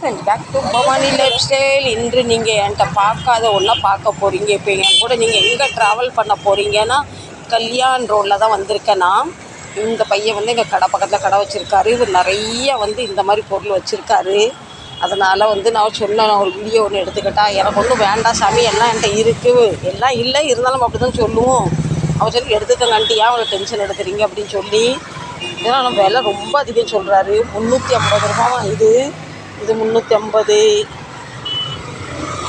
Friends back to Bhavani life style இன்று நீங்கள் என்கிட்ட பார்க்காத ஒன்றா பார்க்க போகிறீங்க இப்போ என் கூட நீங்கள் எங்கே ட்ராவல் பண்ண போகிறீங்கன்னா கல்யாண் ரோட்டில் தான் வந்திருக்கேன் நான். இந்த பையன் வந்து எங்கள் கடை பக்கத்தில் கடை வச்சுருக்காரு. இவர் நிறைய வந்து இந்த மாதிரி பொருள் வச்சுருக்காரு. அதனால் வந்து நான் சொன்னேன் ஒரு வீடியோ ஒன்று எடுத்துக்கிட்டா. எனக்கு ஒன்றும் வேண்டாம் சாமி எல்லாம் என்கிட்ட இருக்குது எல்லாம் இல்லை இருந்தாலும் அப்படி தான் சொல்லுவோம். அவர் சொல்லி எடுத்துக்கங்கான்ட்டு ஏன் அவ்வளோ டென்ஷன் எடுக்கிறீங்க? அப்படின்னு சொல்லி. ஏன்னா நம்ம விலை ரொம்ப அதிகம் சொல்கிறாரு முந்நூற்றி ஐம்பது ரூபா இது? இது முந்நூற்றி ஐம்பது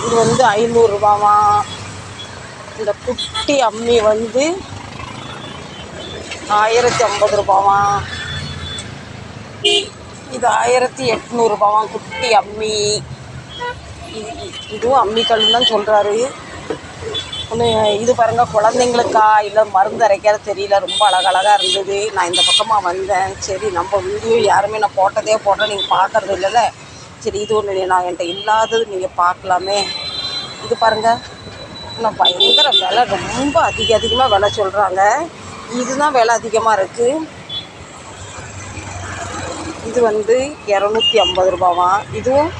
இது வந்து ஐநூறுரூபாவா இந்த குட்டி அம்மி வந்து ஆயிரத்தி ஐம்பது ரூபாவா இது ஆயிரத்தி எட்நூறுபாவா குட்டி அம்மி. இது இதுவும் அம்மிக்கல்னு தான் சொல்கிறாரு ஒன்று இது பாருங்கள் குழந்தைங்களுக்கா? இல்லை மருந்து அரைக்காத தெரியல. ரொம்ப அழகழகாக இருந்தது. நான் இந்த பக்கமாக வந்தேன். சரி நம்ம வீடியோ யாருமே நான் போட்டதே போட்டேன் நீங்கள் பார்க்குறது இல்லைல்ல. சரி இது ஒன்று நான் என்கிட்ட இல்லாதது நீங்கள் பார்க்கலாமே. இது பாருங்கள் இன்னும் பயங்கர விலை ரொம்ப அதிக அதிகமாக விலை சொல்கிறாங்க இதுதான் விலை அதிகமாக இருக்குது இது வந்து இரநூத்தி ஐம்பது ரூபாவா? இதுவும்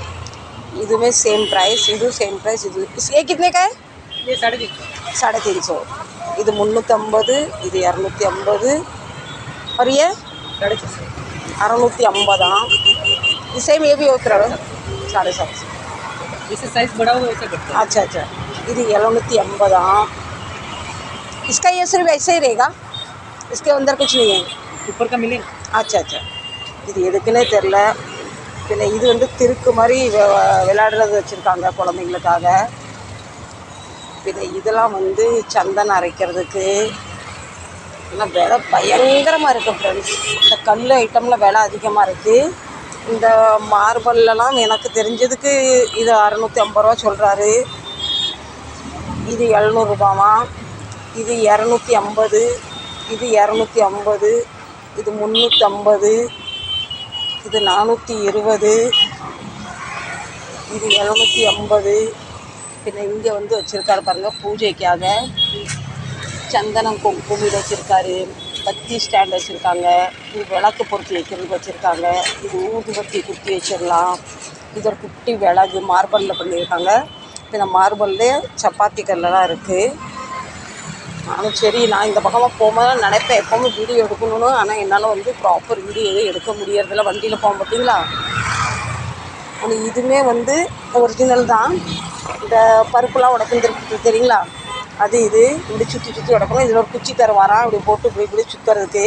இதுவுமே சேம் ப்ரைஸ் இதுவும் சேம் ப்ரைஸ் இது ये कितने का है ये साढ़े இது முந்நூற்றம்பது இது இரநூத்தி ஐம்பது. और அறநூற்றி ஐம்பதாம் இது சேம் ये भी होता है साढ़े सात सौ जैसे साइज बड़ा हो वैसे घटता अच्छा अच्छा இது எழுநூற்றி ஐம்பதாம் इसका ये सिर्फ ऐसे ही रहेगा इसके अंदर कुछ नहीं है है ऊपर का मिलेगा ஆச்சா ஆச்சா இது எதுக்குன்னே தெரில பின்ன இது வந்து திருக்கு மாதிரி வெ- விளையாடுறது வச்சுருக்காங்க குழந்தைங்களுக்காக பின்ன இதெல்லாம் வந்து சந்தனம் அரைக்கிறதுக்கு ஆனால் விலை பயங்கரமாக இருக்குது ஃப்ரெண்ட்ஸ் இந்த கல் ஐட்டமில் விலை அதிகமாக இருக்குது இந்த மார்பல்லலாம் எனக்கு தெரிஞ்சதுக்கு இது அறநூற்றி ஐம்பது ரூபா சொல்கிறாரு இது எழுநூறுபாமா இது இரநூத்தி ஐம்பது. இது இரநூத்தி ஐம்பது. இது முந்நூற்றம்பது இது நானூற்றி இருபது. இது எழுநூற்றி ஐம்பது. பின்ன இங்கே வந்து வச்சுருக்காரு பாருங்கள் பூஜைக்காக. சந்தனம் குங்குமம் வச்சுருக்காரு. பத்தி ஸ்டாண்ட் வச்சுருக்காங்க. இது விளக்கு பொருத்தி வைக்கிறதுக்கு வச்சுருக்காங்க. இது ஊதுபத்தி குத்தி வச்சிடலாம். இது ஒரு குட்டி விளகு மார்பலில் பண்ணியிருக்காங்க. இந்த மார்பல்லே சப்பாத்தி கல்லெல்லாம் இருக்குது நானும் சரி நான் இந்த பக்கமாக போகும்போது நினைப்பேன் எப்போவுமே வீடியோ எடுக்கணும்னு. ஆனால் என்னால் வந்து ப்ராப்பர் வீடியோ எதுவும் எடுக்க முடியறதில்ல. வண்டியில் போக பார்த்தீங்களா ஆனால் இதுவுமே வந்து ஒரிஜினல் தான். இந்த பருப்புலாம் உடக்குந்துருக்கு தெரியுங்களா? அது இது இப்படி சுற்றி சுற்றி நடக்கணும். இதில் ஒரு குச்சி தருவாராம் இப்படி போட்டு இப்படி இப்படி சுற்றுறதுக்கு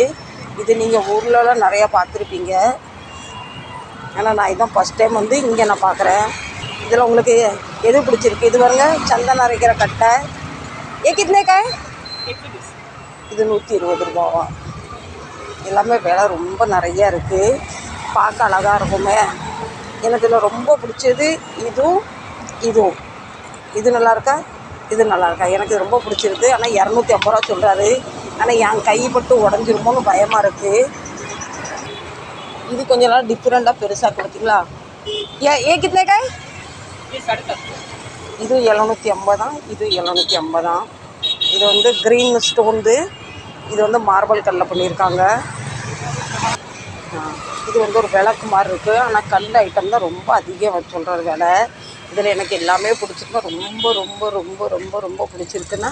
இது நீங்கள் ஊர்லலாம் நிறையா பார்த்துருப்பீங்க. ஆனால் நான் இதுதான் ஃபஸ்ட் டைம் வந்து இங்கே நான் பார்க்குறேன். இதில் உங்களுக்கு எது பிடிச்சிருக்கு? இது பாருங்க சந்தனம் அரைக்கிற கட்டை. ஏ கிட்னேக்கா இது நூற்றி இருபது ரூபாவா? எல்லாமே விலை ரொம்ப நிறையா இருக்குது பார்க்க அழகாக இருக்குமே. எனக்கு இதில் ரொம்ப பிடிச்சது இதுவும் இதுவும். இது நல்லாயிருக்கா இது நல்லாயிருக்கா? எனக்கு ரொம்ப பிடிச்சிருக்கு. ஆனால் இரநூத்தி ஐம்பது ரூபா சொல்கிறாரு ஆனால் என் கை மட்டும் உடஞ்சிருமோன்னு பயமாக இருக்குது இது கொஞ்சம் நாள் டிஃப்ரெண்ட்டாக பெருசாக கொடுத்தீங்களா? ஏ ஏ கிட்னே காய் இது எழுநூற்றி ஐம்பதான் இது எழுநூற்றி ஐம்பதான் இது வந்து க்ரீன் ஸ்டோன்து இது வந்து மார்பல் கல்லில் பண்ணியிருக்காங்க. இது வந்து ஒரு விளக்கு மாதிரி இருக்குது ஆனால் கல் ஐட்டம் தான் ரொம்ப அதிகம் சொல்கிற விலை. இதில் எனக்கு எல்லாமே பிடிச்சிருக்கு. ரொம்ப ரொம்ப ரொம்ப ரொம்ப ரொம்ப பிடிச்சிருக்குன்னா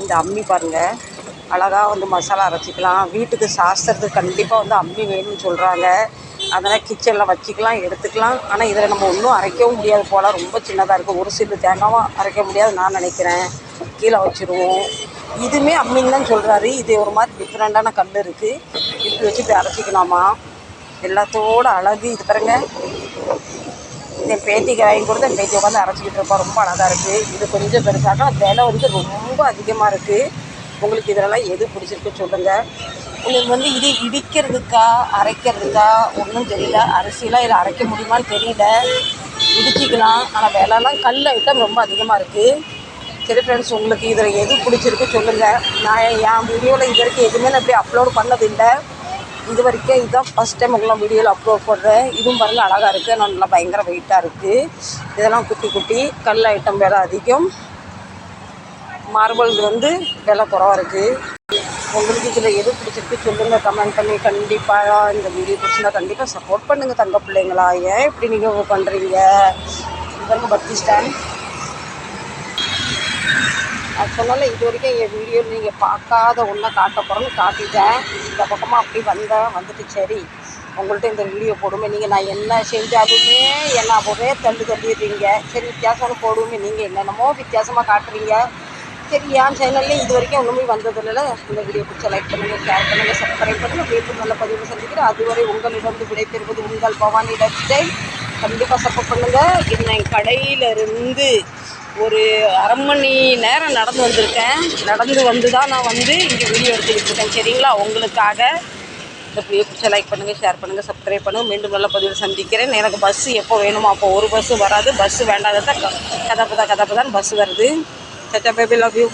இந்த அம்மி பாருங்கள் அழகாக வந்து மசாலா அரைச்சிக்கலாம். வீட்டுக்கு சாஸ்திரத்துக்கு கண்டிப்பாக வந்து அம்மி வேணும்னு சொல்கிறாங்க அதனால் கிச்சனில் வச்சுக்கலாம் எடுத்துக்கலாம். ஆனால் இதில் நம்ம ஒன்றும் அரைக்கவும் முடியாது போல். ரொம்ப சின்னதாக இருக்குது ஒரு சில தேங்காவும் அரைக்க முடியாது நான் நினைக்கிறேன். கீழே வச்சுருவோம். இதுவுமே அம்மின்னு தான் சொல்கிறாரு இது ஒரு மாதிரி டிஃப்ரெண்ட்டான கல் இருக்குது இப்படி வச்சு அரைச்சிக்கலாமா? எல்லாத்தோட அழகு இது பாருங்க. என் பேத்திக்கு வாங்கி கொடுத்து பேத்தி உட்காந்து அரைச்சிக்கிட்டு இருப்பா. ரொம்ப அழகாக இருக்குது இது கொஞ்சம் பெருசாக விலை வந்து ரொம்ப அதிகமாக இருக்குது உங்களுக்கு இதெல்லாம் எது பிடிச்சிருக்கு சொல்லுங்கள் உங்களுக்கு வந்து இது இடிக்கிறதுக்கா அரைக்கிறதுக்கா? ஒன்றும் தெரியல. அரிசிலாம் இதில் அரைக்க முடியுமான்னு தெரியல. இடிச்சிக்கலாம். ஆனால் விலைலாம் கல் ஐட்டம் ரொம்ப அதிகமாக இருக்குது சரி ஃப்ரெண்ட்ஸ் உங்களுக்கு இதில் எது பிடிச்சிருக்கு சொல்லுங்கள் நான் என் வீடியோவில் இது வரைக்கும் எதுவுமே நான் இப்படி அப்லோட் பண்ணதில்லை. இது வரைக்கும் இதுதான் ஃபஸ்ட் டைம் உங்களாம் வீடியோவில் அப்லோட் பண்ணுறேன் இதுவும் பாருங்கள் அழகாக இருக்குது நல்லா பயங்கர வெயிட்டாக இருக்குது இதெல்லாம் குட்டி குட்டி. கல் ஐட்டம் விலை அதிகம். மார்பிள் வந்து விலை குறவாக இருக்குது உங்களுக்கு இதில் எது பிடிச்சிருக்கு சொல்லுங்கள் கமெண்ட் பண்ணி கண்டிப்பாக இந்த வீடியோ பிடிச்சிருந்தா கண்டிப்பாக சப்போர்ட் பண்ணுங்கள் தங்க பிள்ளைங்களா. ஏன் இப்படி நீங்கள் பண்ணுறீங்க இதற்கு பக்தி ஸ்டாண்ட் அது சொன்னால இது வரைக்கும் என் வீடியோ நீங்கள் பார்க்காத ஒன்றை காட்ட போகிறோன்னு காட்டிட்டேன். இந்த பக்கமாக அப்படி வந்தேன். வந்துட்டு சரி உங்கள்கிட்ட இந்த வீடியோ போடுமே. நீங்கள் நான் என்ன செஞ்சாலுமே என்ன ஒரே தள்ளு தள்ளிடுறீங்க. சரி வித்தியாசம்னு போடுவோமே நீங்கள் என்னென்னமோ வித்தியாசமாக காட்டுறீங்க. சரி என் சேனல்ல இது வரைக்கும் ஒன்றுமே வந்ததில்ல இந்த வீடியோ பிடிச்ச லைக் பண்ணுங்கள் ஷேர் பண்ணுங்கள் சப்ஸ்கிரைப் பண்ணுங்கள் மீண்டும் நல்ல பதிவு சந்திக்கிறேன். அதுவரை உங்களிடம் விடைபெறுவது உங்கள் பவானி லைஃப் ஸ்டைல் கண்டிப்பாக சப்போர்ட் பண்ணுங்கள் என் கடையிலிருந்து ஒரு அரை மணி நேரம் நடந்து வந்திருக்கேன். நடந்து வந்து தான் நான் வந்து இங்கே வீடியோ எடுத்துக்கிட்டு இருக்கேன். சரிங்களா? உங்களுக்காக இந்த வீடியோ பிடிச்ச லைக் பண்ணுங்கள் ஷேர் பண்ணுங்கள் சப்ஸ்கிரைப் பண்ணுங்கள் மீண்டும் நல்ல பதிவில் சந்திக்கிறேன். எனக்கு பஸ்ஸு எப்போ வேணுமோ அப்போ ஒரு பஸ்ஸு வராது. பஸ்ஸு வேண்டாததான் கதப்பு தான் கதப்பு தான். பஸ்ஸு வருது. சச்சா பேபி லவ் யூ